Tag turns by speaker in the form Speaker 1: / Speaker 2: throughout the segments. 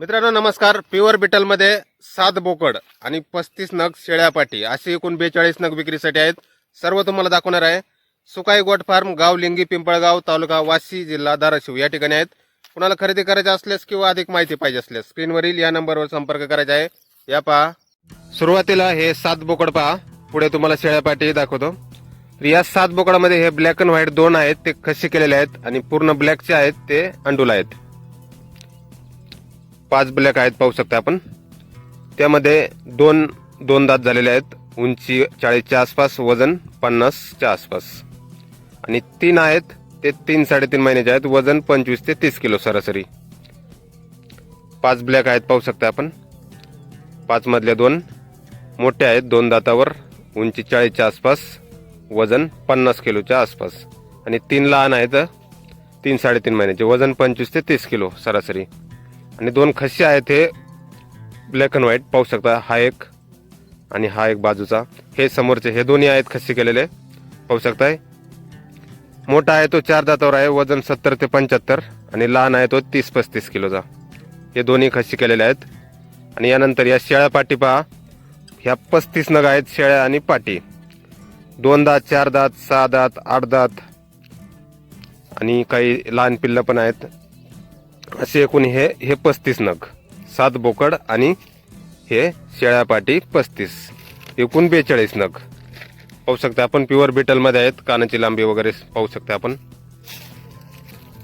Speaker 1: मित्रांनो नमस्कार. प्युअर बिटलमध्ये सात बोकड आणि पस्तीस नग शेळ्यापाटी असे एकूण बेचाळीस नग विक्रीसाठी आहेत. सर्व तुम्हाला दाखवणार आहे. सुकाई गोट फार्म गाव लिंगी पिंपळगाव तालुका वाशी जिल्हा धाराशिव या ठिकाणी आहेत. कुणाला खरेदी करायचे असल्यास किंवा अधिक माहिती पाहिजे असल्यास स्क्रीनवरील या नंबरवर संपर्क करायचा आहे. या पहा. सुरुवातीला हे सात बोकड पहा. पुढे तुम्हाला शेळ्यापाटी दाखवतो. या सात बोकडामध्ये हे ब्लॅक अँड व्हाईट दोन आहेत. ते खशी केलेले आहेत आणि पूर्ण ब्लॅकचे आहेत. ते अंडूला आहेत. पाच ब्लॅक आहेत पाहू शकता आपण. त्यामध्ये दोन दोन दात झालेले आहेत. उंची चाळीसच्या आसपास वजन पन्नासच्या आसपास. आणि तीन आहेत ते तीन साडेतीन महिन्याचे आहेत. वजन पंचवीस ते तीस किलो सरासरी. पाच ब्लॅक आहेत पाहू शकता आपण. पाच मधल्या दोन मोठे आहेत दोन दातावर. उंची चाळीसच्या आसपास वजन पन्नास किलोच्या आसपास. आणि तीन लहान आहेत तीन साडेतीन महिन्याचे. वजन पंचवीस ते तीस किलो सरासरी. आणि दोन खस्सी आहेत हे ब्लॅक अँड व्हाईट पाहू शकता हा एक आणि हा एक बाजूचा. हे समोरचे हे दोन्ही आहेत खस्सी केलेले. पाहू शकताय. मोठा आहे तो चार दातावर आहे वजन सत्तर ते पंच्याहत्तर आणि लहान आहे तो तीस पस्तीस किलोचा. हे दोन्ही खस्सी केलेले आहेत. आणि यानंतर या शेळ्या पाटी पहा. ह्या पस्तीस नग आहेत शेळ्या आणि पाटी. दोन दात चार दात सहा दात आठ दात आणि काही लहान पिल्लं पण आहेत. असे एकूण हे हे पस्तीस नग. सात बोकड आणि हे शेळ्यापाटी पस्तीस. एकूण बेचाळीस नग. पाहू शकता आपण प्युअर बिटलमध्ये आहेत. कानाची लांबी वगैरे पाहू शकता आपण.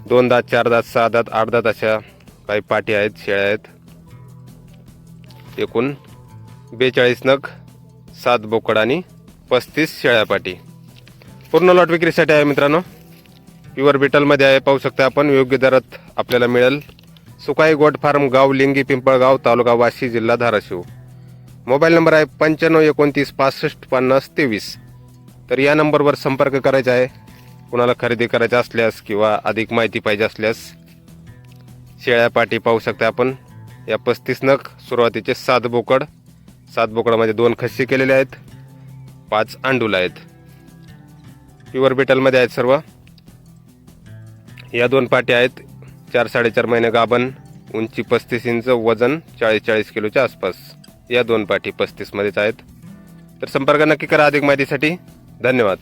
Speaker 1: दोन दात चार दात सहा दात आठ दात अशा काही पाटी आहेत शेळ्या आहेत. एकूण बेचाळीस नग सात बोकड आणि पस्तीस शेळ्यापाटी. पूर्ण लॉट विक्रीसाठी आहे मित्रांनो. प्युअर बिटलमध्ये आहे. पाहू शकता आपण योग्य दरात आपल्याला मिळेल. सुकाई गोट फार्म गाव लिंगी पिंपळगाव तालुका वाशी जिल्हा धाराशिव. मोबाईल नंबर आहे पंच्याण्णव एकोणतीस पासष्ट पन्नास तेवीस. तर या नंबरवर संपर्क करायचा आहे. कुणाला खरेदी करायचा असल्यास किंवा अधिक माहिती पाहिजे असल्यास शेळ्या पाटी पाहू शकता आपण. या पस्तीस नग सुरुवातीचे सात बोकड सात बोकडामध्ये दोन खस्सी केलेले आहेत पाच आंडूल आहेत. प्युअर बिटलमध्ये आहेत सर्व. या दोन पाट्या आहेत. चार साडेचार महिने गाभण उंची पस्तीस इंच वजन चाळीस चाळीस किलोच्या आसपास. या दोन पाठी पस्तीसमध्येच आहेत. तर संपर्क नक्की करा अधिक माहितीसाठी. धन्यवाद.